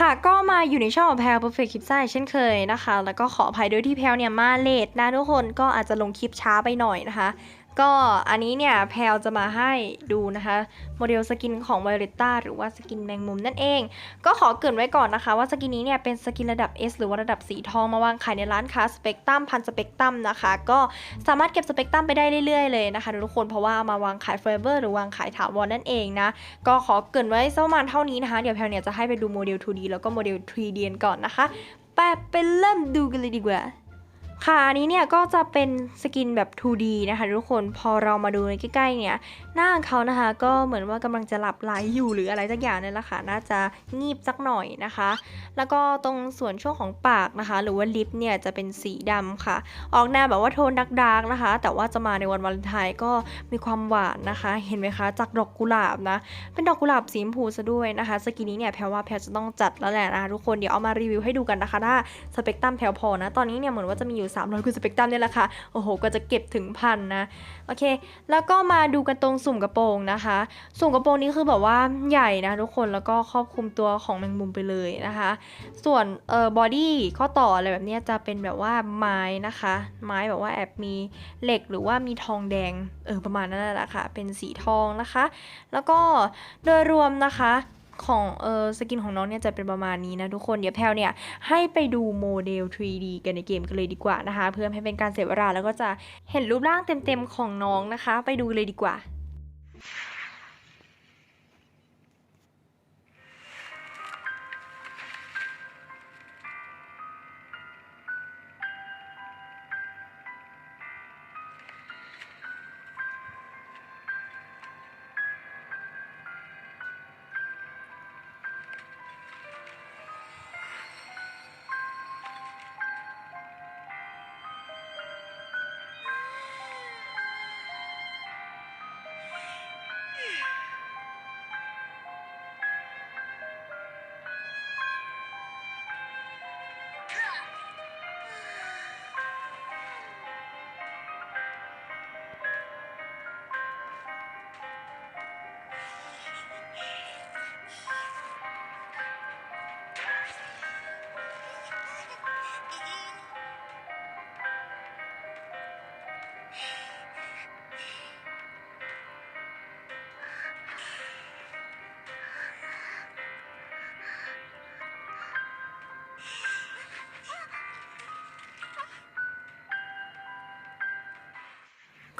ค่ะก็มาอยู่ในช่องของแพล Perfect คลิปไส้เช่นเคยนะคะ แล้วก็ขออภัยด้วยที่แพลเนี่ยมาเลทนะทุกคนก็อาจจะลงคลิปช้าไปหน่อยนะคะ ก็อันนี้เนี่ยแพลจะมาให้ดูนะคะโมเดลสกินของ v i o l e t t a หรือว่าสกินแมงมุมนั่นเอง ก็ขอเกรินไว้ก่อนนะคะ ว่าสกินนี้เนี่ยเป็นสกินระดับ S หรือว่าระดับสีทองมาวางขายในร้านค้าสเปกตัมพันสเปกตัมนะคะ ก็สามารถเก็บสเปกตัมไปได้เรื่อยๆเลยนะคะทุกคนเพราะว่าามาวางขายเฟเวอร์หรือวางขายถาวรนั่นเองนะก็ขอเกรินไว้สักประมาณเท่านี้นะคะเดี๋ยวแพลเนี่ยจะให้ไปดูโมเดล 2D แล้วก็โมเดล 3D ก่อนนะคะไปไปเริ่มดูกันเลยดีกว่า ค่ะ อันนี้เนี่ยก็จะเป็นสกินแบบ 2D นะคะทุกคน พอเรามาดูในใกล้ๆเนี่ย หน้าของเขานะคะ ก็เหมือนว่ากำลังจะหลับไหลอยู่หรืออะไรสักอย่างนี่แหละค่ะ น่าจะงีบสักหน่อยนะคะ แล้วก็ตรงส่วนช่วงของปากนะคะ หรือว่าลิปเนี่ยจะเป็นสีดำค่ะ ออกแนวแบบว่าโทนดักดาร์กนะคะ แต่ว่าจะมาในวันวาเลนไทน์ก็มีความหวานนะคะ เห็นไหมคะ จากดอกกุหลาบนะ เป็นดอกกุหลาบสีชมพูซะด้วยนะคะ สกินนี้เนี่ยแพรว่าแพรจะต้องจัดแล้วแหละนะคะทุกคน เดี๋ยวเอามารีวิวให้ดูกันนะคะ ถ้าสเปกตรัมแพรพอนะ ตอนนี้เนี่ยเหมือนว่าจะมีอยู่300คือสเปกตรัมเนี่ยแหละค่ะ โอ้โห ก็จะเก็บถึงพันนะ โอเค แล้วก็มาดูกันตรงสุ่มกระโปรงนะคะ สุ่มกระโปรงนี้คือแบบว่าใหญ่นะทุกคน แล้วก็ครอบคลุมตัวของแมงมุมไปเลยนะคะ ส่วนเอ่อบอดี้ข้อต่ออะไรแบบนี้จะเป็นแบบว่าไม้นะคะ ไม้แบบว่าแอบมีเหล็กหรือว่ามีทองแดง เออ ประมาณนั้นแหละค่ะ เป็นสีทองนะคะ แล้วก็โดยรวมนะคะ ของเออสกินของน้องเนี่ยจะเป็นประมาณนี้นะทุกคนเดี๋ยวแพลวเนี่ยให้ไปดูโมเดล 3D กันในเกมกันเลยดีกว่านะคะ เพื่อให้เป็นการเสียเวลาแล้วก็จะเห็นรูปร่างเต็มๆของน้องนะคะ ไปดูเลยดีกว่า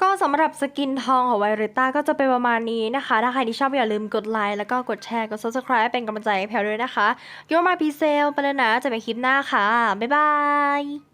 ก็สำหรับสกินทองของไวริต้าก็จะเป็นประมาณนี้นะคะ ถ้าใครที่ชอบอย่าลืมกดไลค์แล้วก็กดแชร์ กด subscribe เป็นกำลังใจให้แพลด้วยนะคะ You're my p ีเซลไปเลยนะจะไปคลิปหน้าค่ะ บ๊ายบาย